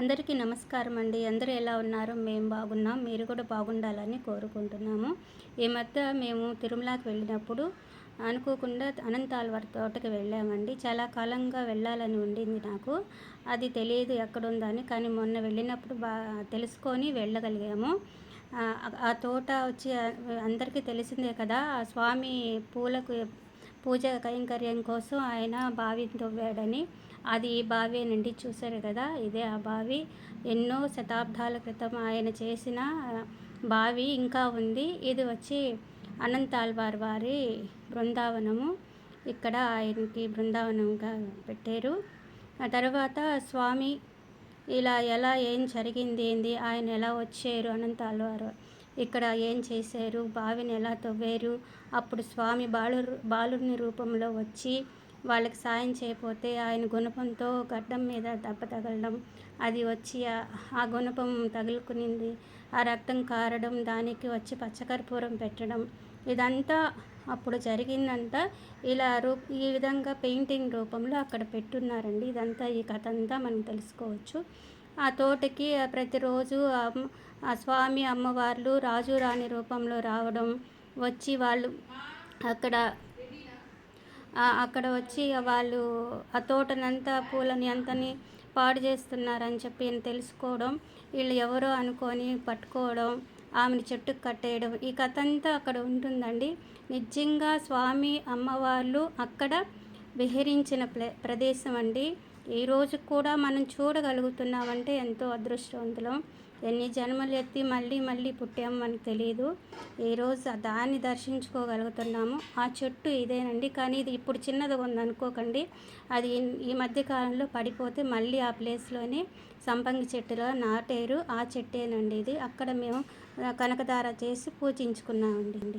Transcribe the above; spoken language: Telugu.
అందరికీ నమస్కారం అండి. అందరూ ఎలా ఉన్నారు? మేము బాగున్నాం. మీరు కూడా బాగుండాలని కోరుకుంటున్నాము. ఈ మధ్య మేము తిరుమలకి వెళ్ళినప్పుడు అనుకోకుండా అనంతాల్వారి తోటకి వెళ్ళామండి. చాలా కాలంగా వెళ్ళాలని ఉండింది నాకు. అది తెలియదు ఎక్కడుందని కానీ మొన్న వెళ్ళినప్పుడు బా తెలుసుకొని వెళ్ళగలిగాము. ఆ తోట వచ్చి అందరికీ తెలిసిందే కదా ఆ స్వామి పూలకు పూజ కైంకర్యం కోసం ఆయన బావి తవ్వాడని అది ఈ బావేనండి చూశారు కదా ఇదే ఆ బావి. ఎన్నో శతాబ్దాల క్రితం ఆయన చేసిన బావి ఇంకా ఉంది. ఇది వచ్చి అనంతాల్వార్ వారి బృందావనము. ఇక్కడ ఆయనకి బృందావనంగా పెట్టారు. ఆ తర్వాత స్వామి ఇలా ఎలా ఏం జరిగింది ఏంది ఆయన ఎలా వచ్చారు అనంతాల్వారు ఇక్కడ ఏం చేశారు? బావిని ఎలా తవ్వారు? అప్పుడు స్వామి బాలు బాలుని రూపంలో వచ్చి వాళ్ళకి సాయం చేయకపోతే ఆయన గుణపంతో గడ్డం మీద దెబ్బ తగలడం అది వచ్చి ఆ గుణపం తగులుకునింది. ఆ రక్తం కారడం దానికి వచ్చి పచ్చకర్పూరం పెట్టడం ఇదంతా అప్పుడు జరిగిందంతా ఇలా రూ ఈ విధంగా పెయింటింగ్ రూపంలో అక్కడ పెట్టున్నారండి. ఇదంతా ఈ కథ అంతా మనం తెలుసుకోవచ్చు. ఆ తోటకి ప్రతిరోజు ఆ స్వామి అమ్మవార్లు రాజు రాణి రూపంలో రావడం వచ్చి వాళ్ళు అక్కడ అక్కడ వచ్చి వాళ్ళు ఆ తోటనంతా పూలని అంతని పాడు చేస్తున్నారని చెప్పి తెలుసుకోవడం వీళ్ళు ఎవరో అనుకొని పట్టుకోవడం ఆమెను చెట్టుకు కట్టేయడం ఈ కథ అంతా అక్కడ ఉంటుందండి. నిజంగా స్వామి అమ్మవార్లు అక్కడ విహరించిన ప్లే ప్రదేశం అండి ఈరోజు కూడా మనం చూడగలుగుతున్నామంటే ఎంతో అదృష్టవంతులం. ఎన్ని జన్మలు ఎత్తి మళ్ళీ మళ్ళీ పుట్టాము మనకు తెలియదు ఈరోజు దాన్ని దర్శించుకోగలుగుతున్నాము. ఆ చెట్టు ఇదేనండి. కానీ ఇది ఇప్పుడు చిన్నది ఉందనుకోకండి. అది ఈ మధ్య కాలంలో పడిపోతే మళ్ళీ ఆ ప్లేస్లోనే సంపంగి చెట్టులో నాటేరు. ఆ చెట్టేనండి ఇది. అక్కడ మేము కనకదార చేసి పూజించుకున్నామండి.